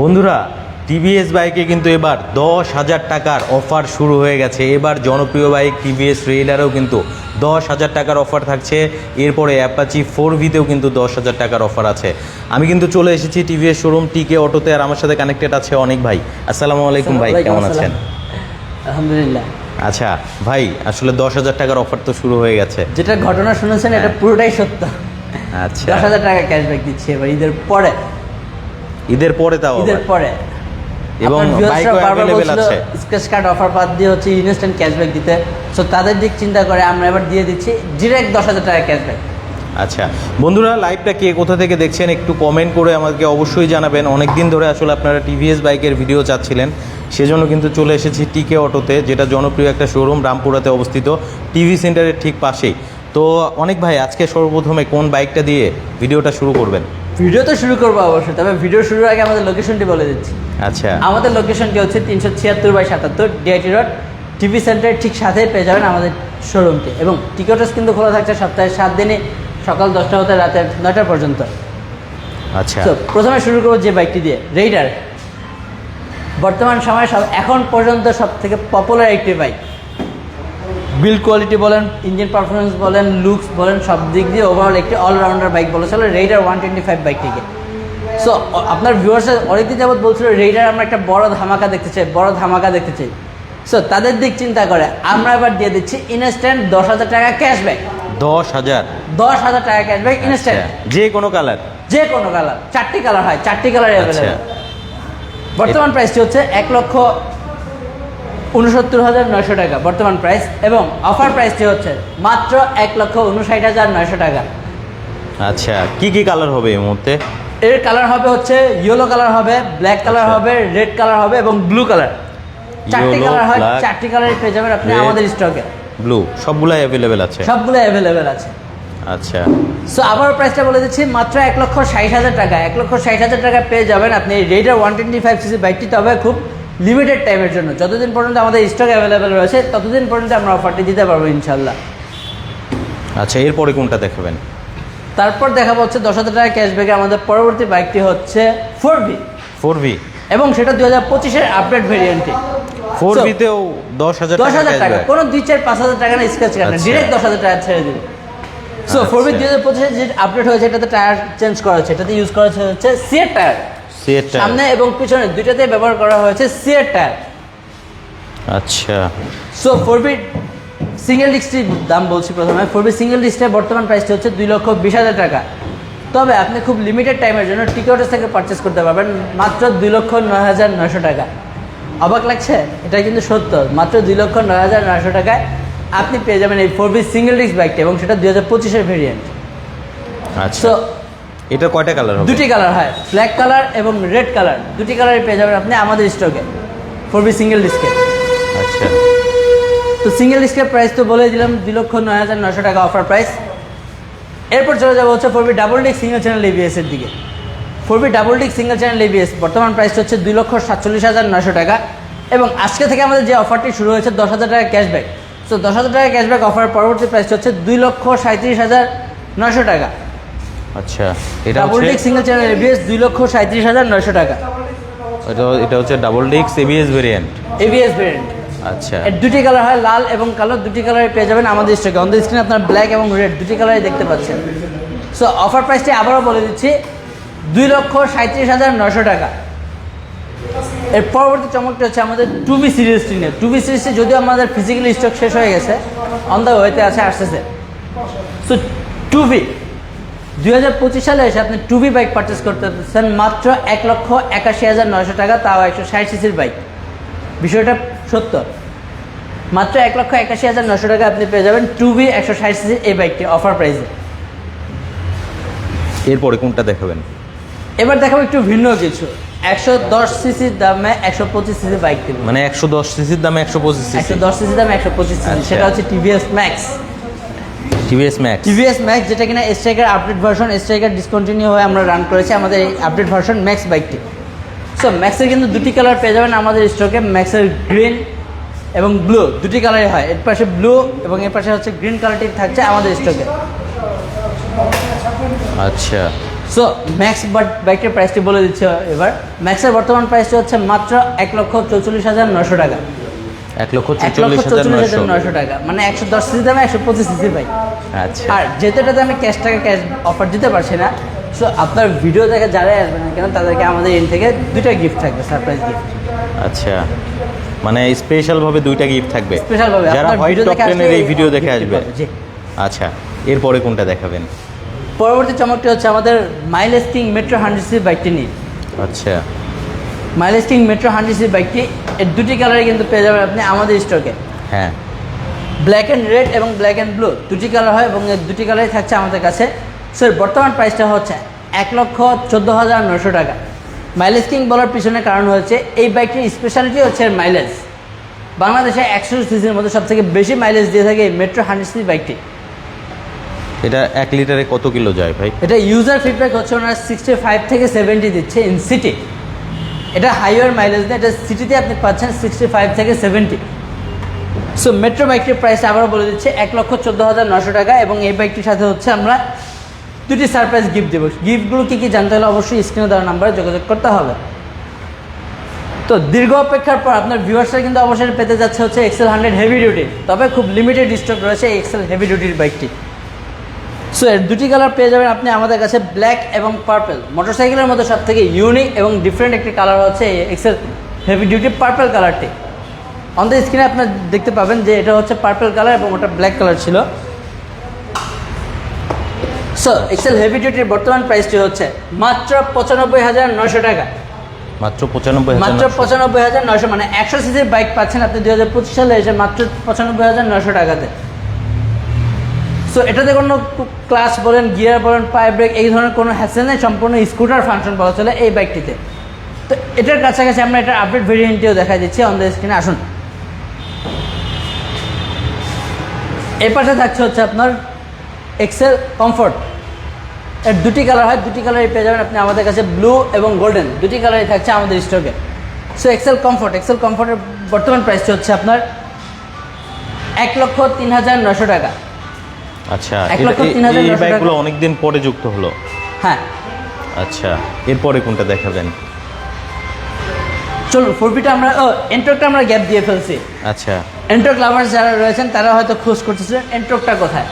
বন্ধুরা টিভিএস বাইকে কিন্তু এবার দশ হাজার টাকার অফার শুরু হয়ে গেছে। এবার জনপ্রিয় বাইক টিভিএস রেইলারেও কিন্তু দশ হাজার টাকার অফার থাকছে। এরপরে অ্যাপাচি ফোর ভিতেও কিন্তু দশ হাজার টাকার অফার আছে। আমি কিন্তু চলে এসেছি টিভিএস শোরুম টিকে অটোতে আর আমার সাথে কানেক্টেড আছে অনেক ভাই। আসসালামু আলাইকুম ভাই কেমন আছেন? আলহামদুলিল্লাহ। আচ্ছা ভাই আসলে দশ হাজার টাকার অফার তো শুরু হয়ে গেছে। যেটা ঘটনা শুনেছেন এটা পুরোটাই সত্য। আচ্ছা। দশ হাজার টাকা ক্যাশব্যাক দিচ্ছে এবার ঈদের পরে। ঈদের পরে তাও ঈদের পরে। এবং স্ক্র্যাচ কার্ড অফার পাত দিয়ে হচ্ছে ইনস্ট্যান্ট ক্যাশব্যাক দিতে। সো তাদের দিক চিন্তা করে আমরা এবার দিয়ে দিচ্ছি ডিরেক্ট দশ হাজার টাকা ক্যাশব্যাক আচ্ছা। বন্ধুরা লাইভটা কে কোথা থেকে দেখছেন একটু কমেন্ট করে আমাকে অবশ্যই জানাবেন। অনেক দিন ধরে আসলে আপনারা টিভিএস বাইকের ভিডিও চাচ্ছিলেন। সেজন্য কিন্তু চলে এসেছি টিকে অটোতে যেটা জনপ্রিয় একটা শোরুম রামপুরাতে অবস্থিত। টিভি সেন্টারের ঠিক পাশেই। তো অনেক ভাই আজকে সর্বপ্রথমে কোন বাইকটা দিয়ে ভিডিওটা শুরু করবেন? ভিডিও তো শুরু করব অবশ্যই তবে ভিডিও শুরুর আগে আমাদের লোকেশনটি বলে দিচ্ছি। আচ্ছা। আমাদের লোকেশনটি হচ্ছে তিনশো ছিয়াত্তর বাই সাতাত্তর ডিআইটি রোড টিভি সেন্টারের ঠিক সাথেই পেয়ে যাবেন আমাদের শোরুমটি এবং টিকিটস কিন্তু খোলা থাকছে সপ্তাহে সাত দিনে সকাল দশটা হতে রাতে নয়টা পর্যন্ত। আচ্ছা। তো প্রথমে শুরু করব যে বাইকটি দিয়ে রেইডার বর্তমান সময়ে সব এখন পর্যন্ত সব থেকে পপুলার একটি বাইক বিল্ড কোয়ালিটি বলেন ইঞ্জিন পারফরমেন্স বলেন লুকস বলেন সব দিক দিয়ে ওভারঅল একটি অলরাউন্ডার বাইক বলে চলে রেইডার ওয়ান টোয়েন্টি ফাইভ বাইকটিকে সো আপনার ভিউয়ার্স অনেকদিন যাবত বলছিল রেইডার আমরা একটা বড় ধামাকা দেখতে চাই বড় ধামাকা দেখতে চাই। সো তাদের দিক চিন্তা করে আমরা এবার দিয়ে দিচ্ছি ইনস্ট্যান্ট দশ হাজার টাকা ক্যাশব্যাক দশ হাজার? দশ হাজার টাকা ক্যাশব্যাক ইনস্ট্যান্ট আচ্ছা, যে কোনো কালার যে কোনো কালার চারটি কালার হয় চারটি কালার আচ্ছা। অ্যাভেলেবেল বর্তমান প্রাইসটি হচ্ছে এক লক্ষ উনসত্তর হাজার নয়শো টাকা বর্তমান প্রাইস এবং অফার প্রাইসটি হচ্ছে মাত্র এক লক্ষ উনষাট হাজার নয়শো টাকা। আচ্ছা কি কি কালার হবে এই মুহূর্তে? এর কালার হবে হচ্ছে ইয়েলো কালার হবে ব্ল্যাক কালার আচ্ছা। হবে রেড কালার হবে এবং ব্লু কালার চারটি কালার হয় চারটি কালারই পেয়ে যাবেন আপনি আমাদের স্টকে ব্লু সবগুলাই অ্যাভেলেবেল আছে। সবগুলো অ্যাভেলেবেল আছে। আচ্ছা। সো আবার প্রাইসটা বলে দিচ্ছি মাত্র এক লক্ষ ষাট হাজার টাকা। এক লক্ষ ষাট হাজার টাকা পেয়ে যাবেন আপনি Raider one twenty five CC বাইকটি তবে খুব লিমিটেড টাইমের জন্য। যতদিন পর্যন্ত আমাদের স্টক অ্যাভেলেবেল রয়েছে ততদিন পর্যন্ত আমরা অফারটি দিতে পারব ইনশাল্লাহ আচ্ছা এরপরে কোনটা দেখাবেন? তারপর দেখা হচ্ছে দশ হাজার টাকা ক্যাশব্যাকে আমাদের পরবর্তী বাইকটি হচ্ছে ফোর ভি ফোর ভি এবং সেটা দু হাজার পঁচিশের আপডেট ভেরিয়েন্টটি ফোর ভিতেও দশ হাজার দশ হাজার টাকা কোনো দুই চার পাঁচ হাজার টাকা না স্কেচ কাট না আচ্ছা। ডিরেক্ট দশ হাজার টাকা ছেড়ে দিবে। So four V. দুই হাজার পঁচিশে যে আপডেট হয়েছে এটাতে টায়ার চেঞ্জ করা হয়েছে এটাতে ইউজ করা হচ্ছে সিএর টায়ার সেটটা সামনে এবং পিছনে দুইটাতে ব্যবহার করা হয়েছে সিএর টায়ার আচ্ছা। সো ফোর বি সিঙ্গেল ডিস্কটির দাম বলছি প্রথমে। ফোর বি সিঙ্গেল ডিস্কের বর্তমান প্রাইসটি হচ্ছে দুই লক্ষ বিশ হাজার টাকা। তবে আপনি খুব লিমিটেড টাইমের জন্য টিকিটস থেকে পারচেস করতে পারবেন মাত্র দুই লক্ষ নয় হাজার নয়শো টাকা। অবাক লাগছে? এটা কিন্তু সত্য। মাত্র দুই লক্ষ নয় হাজার নয়শো টাকায় আপনি পেয়ে যাবেন এই ফোর বি সিঙ্গেল ডিস্ক বাইকটা এবং সেটা দুই হাজার পঁচিশের ভেরিয়েন্ট আচ্ছা। এটা কয়টা কালার হবে? দুটি কালার হয় ব্ল্যাক কালার এবং রেড কালার দুটি কালারই পেয়ে যাবেন আপনি আমাদের স্টকে ফোর বি সিঙ্গেল ডিস্কে আচ্ছা। তো সিঙ্গেল ডিস্কের প্রাইস তো বলে দিলাম দুই লক্ষ নয় হাজার নশো টাকা অফার প্রাইস এরপর চলে যাব হচ্ছে four V double disc single channel ABS এর দিকে। Four V double disc single channel ABS বর্তমান প্রাইস হচ্ছে দুই লক্ষ সাতচল্লিশ হাজার নশো টাকা। এবং আজকে থেকে আমাদের যে অফারটি শুরু হয়েছে দশ হাজার টাকা ক্যাশব্যাক তো দশ হাজার টাকা ক্যাশব্যাক অফার পরবর্তী প্রাইস হচ্ছে দুই লক্ষ সাঁত্রিশ হাজার নশো টাকা। আচ্ছা এটা double disc single channel ABS দুই লক্ষ সাঁত্রিশ হাজার নশো টাকা। এটা এটা হচ্ছে ডাবল ডিক্স এবিএস ভেরিয়েন্ট এবিএস ভেরিয়েন্ট আচ্ছা। এর দুটি কালার হয় লাল এবং কালো দুটি কালারে পেয়ে যাবেন আমাদের স্টকে অন দ্য স্ক্রিনে আপনার ব্ল্যাক এবং রেড দুটি কালারই দেখতে পাচ্ছেন। সো অফার প্রাইসটি আবারও বলে দিচ্ছি দুই লক্ষ সাঁত্রিশ হাজার নশো টাকা। এর পরবর্তী চমকটি হচ্ছে আমাদের টু বি সিরিজটি নিয়ে টু বি সিরিজটি যদিও আমাদের ফিজিক্যাল স্টক শেষ হয়ে গেছে অন দ্য ওয়েতে আছে আসতেছে। সো টু বি দুই হাজার পঁচিশ সালে এসে আপনি টু বি বাইক পারচেস করতে মাত্র এক লক্ষ একাশি হাজার নশো টাকা তাও একশো ষাট সিসির বাইক। বিষয়টা সত্য। মাত্র এক লক্ষ একাশি হাজার নশো টাকা আপনি পেয়ে যাবেন টু বি একশো ষাট সিসির এই বাইকটি অফার প্রাইসে এরপরে কোনটা দেখাবেন? এবার দেখাবো একটু ভিন্ন কিছু। একশো দশ সিসির দামে একশো পঁচিশ সিসি বাইক দেবো। মানে একশো দশ সিসির দামে একশো পঁচিশ একশো দশ সিসির দামে একশো পঁচিশ সিসি আচ্ছা। সেটা হচ্ছে TVS Max TVS Max TVS Max যেটা কিনা Stryker update version Stryker discontinue হয়ে আমরা রান করেছি আমাদের এই আপডেট ভার্সন ম্যাক্স বাইকটি সো ম্যাক্সের কিন্তু দুটি কালার পেয়ে যাবেন আমাদের স্টকে ম্যাক্সের গ্রিন এবং ব্লু দুটি কালারই হয় এর পাশে ব্লু এবং এর পাশে হচ্ছে গ্রিন কালারটি থাকছে আমাদের স্টকে আচ্ছা। সো ম্যাক্স বাট বাইকের প্রাইসটি বলে দিচ্ছে এবার। ম্যাক্সের বর্তমান প্রাইসটি হচ্ছে মাত্র এক লক্ষ চৌচল্লিশ হাজার নশো টাকা। এক লক্ষ লক্ষ হাজার নয়শো। টাকা। মানে একশো দশ সিসি দামে একশো পঁচিশ সিসি বাইক আচ্ছা। আর যেহেতু এটাতে আমি ক্যাশ টাকা ক্যাশ অফার দিতে পারছি না সো আপনার ভিডিও দেখে যারাই আসবেন না কেন তাদেরকে আমাদের এন থেকে দুইটা গিফট থাকবে সারপ্রাইজ গিফট আচ্ছা। মানে স্পেশাল ভাবে দুইটা গিফট থাকবে। স্পেশাল ভাবে। যারা হোয়াইট টপ টেনের এই ভিডিও দেখে আসবে। আচ্ছা এরপরে কোনটা দেখাবেন? পরবর্তী চমকটি হচ্ছে আমাদের mileage king Metro hundred C বাইকটি নিয়ে। আচ্ছা। Mileage king Metro hundred C বাইকটি এর দুটি কালারে কিন্তু পেয়ে যাবেন আপনি আমাদের স্টকে হ্যাঁ। ব্ল্যাক অ্যান্ড রেড এবং ব্ল্যাক অ্যান্ড ব্লু দুটি কালার হয় এবং এর দুটি কালারই থাকছে আমাদের কাছে। স্যার বর্তমান প্রাইসটা হচ্ছে এক লক্ষ চোদ্দ হাজার নশো টাকা। মাইলেজ কিং বলার পিছনে কারণ হচ্ছে এই বাইকটির স্পেশালিটি হচ্ছে এর মাইলেজ বাংলাদেশে একশো সিসির মধ্যে সব থেকে বেশি মাইলেজ দিয়ে থাকে এই মেট্রো হান্ড্রেড সি বাইকটি এটা এক লিটারে কত কিলো যায় ভাই? এটা ইউজার ফিডব্যাক হচ্ছে ওনারা সিক্সটি ফাইভ থেকে সেভেন্টি দিচ্ছে ইন সিটি এটা হাইওয়ার মাইলেজ দেয়, এটা সিটিতে আপনি পাচ্ছেন সিক্সটি ফাইভ থেকে সেভেন্টি সো মেট্রো বাইকটির প্রাইস আবারও বলে দিচ্ছে, এক লক্ষ চোদ্দ হাজার নশো টাকা এবং এই বাইকটির সাথে হচ্ছে আমরা দুটি সারপ্রাইজ গিফট দেবো। গিফটগুলো কী কী জানতে হলে অবশ্যই স্ক্রিনে দেওয়ার নাম্বারে যোগাযোগ করতে হবে। তো, দীর্ঘ অপেক্ষার পর আপনার ভিউয়ার্সরা কিন্তু অবশ্যই পেতে যাচ্ছে হচ্ছে এক্সেল হান্ড্রেড হেভি ডিউটি তবে খুব লিমিটেড স্টক রয়েছে এক্সেল হেভি ডিউটির বাইকটি সো এর দুটি কালার পেয়ে যাবেন আপনি আমাদের কাছে ব্ল্যাক এবং পার্পল মোটরসাইকেলের মধ্যে সব থেকে ইউনিক এবং ডিফারেন্ট একটি কালার হচ্ছে এক্সেল হেভি ডিউটি পার্পল কালারটি অন দ্য স্ক্রিনে আপনার দেখতে পাবেন যে এটা হচ্ছে পার্পেল কালার এবং ওটা ব্ল্যাক কালার ছিল। সো এক্সেল হেভি ডিউটির বর্তমান প্রাইসটি হচ্ছে মাত্র পঁচানব্বই হাজার নশো টাকা। মাত্র পঁচানব্বই মাত্র পঁচানব্বই হাজার নশো মানে একশো সিসির বাইক পাচ্ছেন আপনি দুই হাজার পঁচিশ সালে এসে মাত্র পঁচানব্বই হাজার নশো টাকাতে। সো এটাতে কোনো ক্লাস বলেন গিয়ার বলেন পায়ে ব্রেক এই ধরনের কোনো হ্যাসেল নেই, সম্পূর্ণ স্কুটার ফাংশন বলা চলে এই বাইকটিতে তো এটার কাছাকাছি আমরা এটার আপডেট ভেরিয়েন্টটিও দেখা দিচ্ছি অন দ্য স্ক্রিনে আসুন। এর পাশে থাকছে হচ্ছে আপনার এক্সেল কমফোর্ট এর দুটি কালার হয়, দুটি কালারই পেয়ে যাবেন আপনি আমাদের কাছে ব্লু এবং গোল্ডেন দুটি কালারই থাকছে আমাদের স্টকে সো এক্সেল কমফোর্ট এক্সেল কমফোর্টের বর্তমান প্রাইসটি হচ্ছে আপনার এক লক্ষ তিন হাজার নশো টাকা। আচ্ছা এই-। বাইকগুলো অনেকদিন পরে যুক্ত হলো? হ্যাঁ। আচ্ছা এরপরে কোনটা দেখাবেন? চলুন ফোরবিটা আমরা ও এন্ট্রকটা আমরা গ্যাপ দিয়ে ফেলছি। আচ্ছা। এন্ট্রক লাভার্স যারা রয়েছেন তারা হয়তো খোঁজ করতেছিলেন এন্ট্রকটা কোথায়।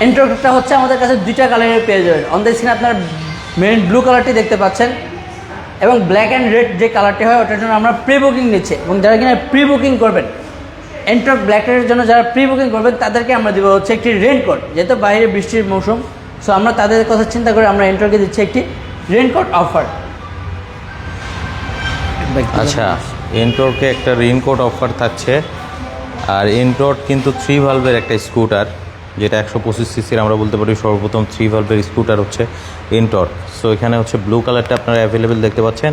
এন্ট্রকটা হচ্ছে আমাদের কাছে দুইটা কালারের পেয়ে যাবেন। অন দ্য স্ক্রিনে আপনার মেন ব্লু কালারটি দেখতে পাচ্ছেন এবং ব্ল্যাক অ্যান্ড রেড যে কালারটি হয় ওটার জন্য আমরা প্রি বুকিং নিচ্ছি। এবং যারা কিনা প্রি বুকিং করবেন এন্ট্রক ব্ল্যাকের জন্য যারা প্রি বুকিং করবেন, তাদেরকে আমরা দেবো হচ্ছে একটি রেনকোট যেহেতু বাইরে বৃষ্টির মৌসুম সো আমরা তাদের কথা চিন্তা করে আমরা এন্ট্রকে দিচ্ছি একটি রেনকোট অফার আচ্ছা এনটোরকে একটা রেনকোট অফার থাকছে, আর এনটোর কিন্তু থ্রি ভালভের একটা স্কুটার যেটা একশো পঁচিশ সিসির আমরা বলতে পারি সর্বপ্রথম থ্রি ভালভের স্কুটার হচ্ছে এনটর সো এখানে হচ্ছে ব্লু কালারটা আপনারা অ্যাভেলেবেল দেখতে পাচ্ছেন।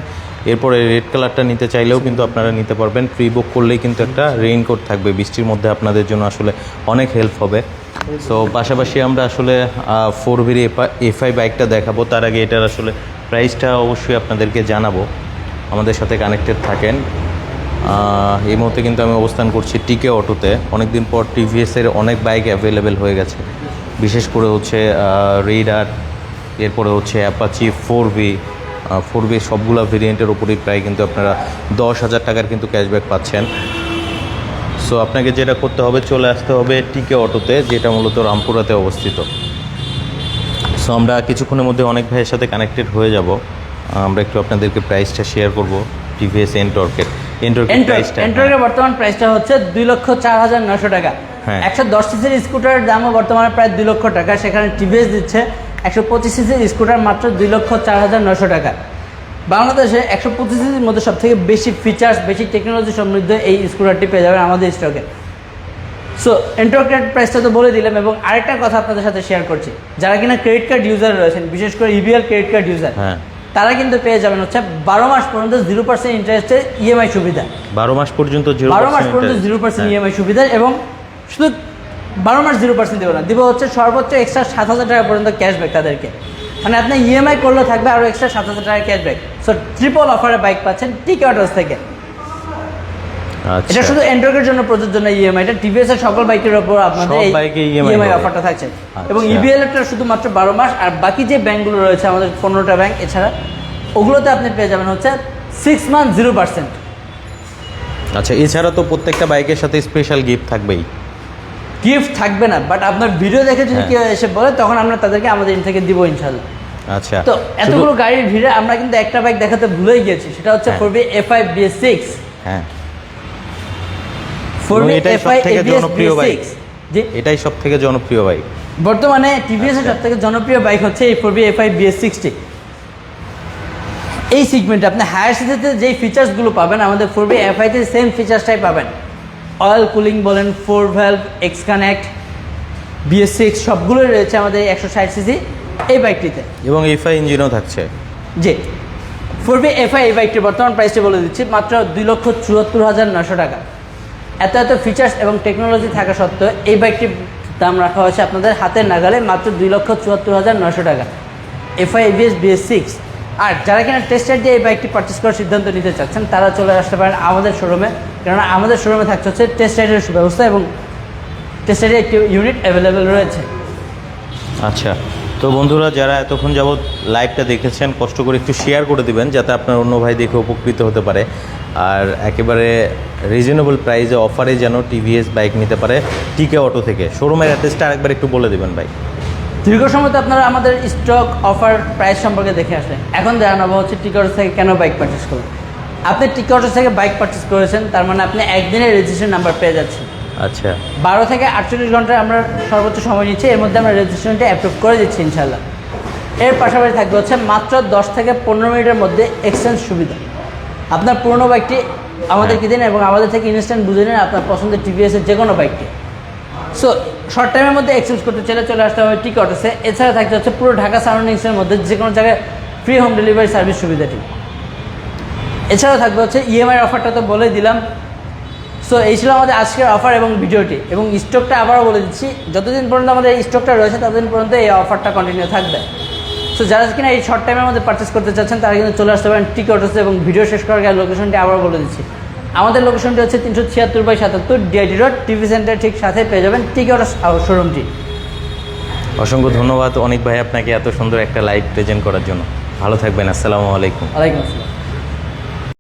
এরপরে রেড কালারটা নিতে চাইলেও কিন্তু আপনারা নিতে পারবেন। প্রি বুক করলেই কিন্তু একটা রেইনকোট থাকবে। বৃষ্টির মধ্যে আপনাদের জন্য আসলে অনেক হেল্প হবে। সো পাশাপাশি আমরা আসলে ফোর ভির এফআই বাইকটা দেখাবো। তার আগে এটার আসলে প্রাইসটা অবশ্যই আপনাদেরকে জানাব। আমাদের সাথে কানেক্টেড থাকেন। এই মুহূর্তে কিন্তু আমি অবস্থান করছি টিকে অটোতে। অনেকদিন পর টিভিএসের অনেক বাইক অ্যাভেলেবেল হয়ে গেছে। বিশেষ করে হচ্ছে রেইডার, এরপরে হচ্ছে Apache four V four V সবগুলো ভেরিয়েন্টের ওপরেই প্রায় কিন্তু আপনারা দশ হাজার টাকার কিন্তু ক্যাশব্যাক পাচ্ছেন। সো আপনাকে যেটা করতে হবে, চলে আসতে হবে টিকে অটোতে, যেটা মূলত রামপুরাতে অবস্থিত। সো আমরা কিছুক্ষণের মধ্যে অনেক ভাইয়ের সাথে কানেক্টেড হয়ে যাব। আমরা একটু আপনাদেরকে প্রাইসটা শেয়ার করব, টিভিএস এনটর্কের এনটর্কের এন্ট্রক বর্তমান প্রাইসটা হচ্ছে দুই লক্ষ চার হাজার নশো টাকা। হ্যাঁ। একশো দশ সিসির স্কুটারের দামও বর্তমানে প্রায় দুই লক্ষ টাকা। সেখানে টিভিএস দিচ্ছে একশো পঁচিশ সিসির স্কুটার মাত্র দুই লক্ষ চার হাজার নশো টাকা। বাংলাদেশে একশো পঁচিশ সিসির মধ্যে সব থেকে বেশি ফিচার্স বেশি টেকনোলজি সমৃদ্ধ এই স্কুটারটি পেয়ে যাবেন আমাদের স্টকে সো এন্ট্রকের প্রাইসটা তো বলে দিলাম এবং আরেকটা কথা আপনাদের সাথে শেয়ার করছি। যারা কিনা ক্রেডিট কার্ড ইউজার রয়েছেন বিশেষ করে ইবিএল ক্রেডিট কার্ড ইউজার হ্যাঁ। তারা কিন্তু পেয়ে যাবেন হচ্ছে বারো মাস পর্যন্ত জিরো পার্সেন্ট ইন্টারেস্টের ইএমআই সুবিধা। বারো মাস পর্যন্ত বারো মাস পর্যন্ত জিরো পার্সেন্ট ইএমআই সুবিধা এবং শুধু বারো মাস জিরো পার্সেন্ট দেবো না দিব হচ্ছে সর্বোচ্চ এক্সট্রা সাত হাজার টাকা পর্যন্ত ক্যাশব্যাক তাদেরকে। মানে আপনি ইএমআই করলে থাকবে আরও এক্সট্রা সাত হাজার টাকা ক্যাশব্যাক সো ট্রিপল অফারে বাইক পাচ্ছেন টিকে অটোস থেকে। এটা শুধু এন্ড্রয়েডের জন্য প্রযোজ্য না ইএমআইটা টিভিএস এর সকল বাইকের উপর আপনাদের এই বাইকে ইএমআই অফারটা থাকছে। এবং আচ্ছা। ইবিএল এর শুধুমাত্র বারো মাস আর বাকি যে ব্যাংকগুলো রয়েছে আমাদের পনেরোটা ব্যাংক এছাড়া ওগুলোতে আপনি পেয়ে যাবেন হচ্ছে সিক্স মান্থ জিরো পার্সেন্ট আচ্ছা এছাড়া তো প্রত্যেকটা বাইকের সাথে স্পেশাল গিফট থাকবেই। গিফট থাকবে না বাট আপনার ভিডিও দেখে যদি হ্যাঁ। কেউ এসে বলে তখন আমরা তাদেরকে আমাদের ইন থেকে দিব ইনশাল্লাহ আচ্ছা। তো এতগুলো গাড়ির ভিড়ে আমরা কিন্তু একটা বাইক দেখাতে ভুলেই গেছি সেটা হচ্ছে। Four V F I BS six হ্যাঁ। এবং বি এটাই সবথেকে জনপ্রিয় বাইক। এটাই সব থেকে জনপ্রিয় বাইক বর্তমানে টিভিএস এর সব থেকে জনপ্রিয় বাইক হচ্ছে এই four V F I BS sixty এই সিগমেন্টে আপনি হায়ার সিটিতে যেই ফিচার্সগুলো পাবেন আমাদের ফোর বি এফ আইতে সেম ফিচার্সটাই পাবেন। অয়েল কুলিং বলেন four valve X connect BS six সবগুলোই রয়েছে আমাদের একশো ষাট সিসি এই বাইকটিতে এবং এফআই ইঞ্জিনও থাকছে। জি। ফোর বি এফআই এই বাইকটির বর্তমান প্রাইসটি বলে দিচ্ছি মাত্র দুই লক্ষ চুয়াত্তর হাজার নশো টাকা। এত এত ফিচার্স এবং টেকনোলজি থাকা সত্ত্বেও এই বাইকটির দাম রাখা হয়েছে আপনাদের হাতের নাগালে মাত্র দুই লক্ষ চুয়াত্তর হাজার নশো টাকা। এফআই এবিএস বিএস সিক্স আর যারা কিনা টেস্টার দিয়ে এই বাইকটি পারচেস করার সিদ্ধান্ত নিতে চাচ্ছেন, তারা চলে আসতে পারেন আমাদের শোরুমে কেননা আমাদের শোরুমে থাকছে হচ্ছে টেস্ট রাইডের সুব্যবস্থা এবং টেস্ট রাইডের একটি ইউনিট অ্যাভেলেবেল রয়েছে। আচ্ছা তো বন্ধুরা যারা এতক্ষণ যাবৎ লাইভটা দেখেছেন, কষ্ট করে একটু শেয়ার করে দিবেন, যাতে আপনার অন্য ভাই দেখে উপকৃত হতে পারে। আর একেবারে রিজনেবল প্রাইসে অফারে যেন টিভিএস বাইক নিতে পারে টিকে অটো থেকে। শোরুমের অ্যাড্রেসটা আরেকবার একটু বলে দেবেন ভাই। দীর্ঘ সময় তো আপনারা আমাদের স্টক অফার প্রাইস সম্পর্কে দেখে আসলেন। এখন জানাব হচ্ছে টিকটস থেকে কেন বাইক পারচেস করবেন আপনি টিকটস থেকে বাইক পারচেস করেছেন তার মানে আপনি একদিনের রেজিস্ট্রেশন নাম্বার পেয়ে যাচ্ছেন। আচ্ছা। বারো থেকে আটচল্লিশ ঘন্টায় আমরা সর্বোচ্চ সময় নিচ্ছি এর মধ্যে আমরা রেজিস্ট্রেশনটা অ্যাপ্রুভ করে দিচ্ছি ইনশাল্লাহ এর পাশাপাশি থাকবে হচ্ছে মাত্র দশ থেকে পনেরো মিনিটের মধ্যে এক্সচেঞ্জ সুবিধা। আপনার পুরনো বাইকটি আমাদেরকে দিন এবং আমাদের থেকে ইনস্ট্যান্ট বুঝে নিন আপনার পছন্দের টিভিএসের যে কোনো বাইকটি সো শর্ট টাইমের মধ্যে এক্সচেঞ্জ করতে চাইলে চলে আসতে হবে টিক অটোসে এছাড়া থাকতে হচ্ছে পুরো ঢাকা সারাউন্ডিংসের মধ্যে যে কোনো জায়গায় ফ্রি হোম ডেলিভারি সার্ভিস সুবিধাটি। এছাড়াও থাকবে হচ্ছে ইএমআই অফারটা তো বলে দিলাম। সো এই ছিল আমাদের আজকের অফার এবং ভিডিওটি এবং স্টকটা আবারও বলে দিচ্ছি যতদিন পর্যন্ত আমাদের এই স্টকটা রয়েছে ততদিন পর্যন্ত এই অফারটা কন্টিনিউ থাকবে। সো যারা কিনা এই শর্ট টাইমের মধ্যে পারচেস করতে চাচ্ছেন তারা কিন্তু চলে আসতে পারেন টিকিট অটোসে এবং ভিডিও শেষ করার আগে লোকেশনটি আবার বলে দিচ্ছি। আমাদের লোকেশনটি হচ্ছে তিনশো ছিয়াত্তর বাই সাতাত্তর ডিআইটি রোড টিভি সেন্টার ঠিক সাথে পেয়ে যাবেন টিকিট শোরুমটি অসংখ্য ধন্যবাদ অনেক ভাই আপনাকে এত সুন্দর একটা লাইভ প্রেজেন্ট করার জন্য। ভালো থাকবেন আসসালামু আলাইকুম। আলাইকুম আসসালাম।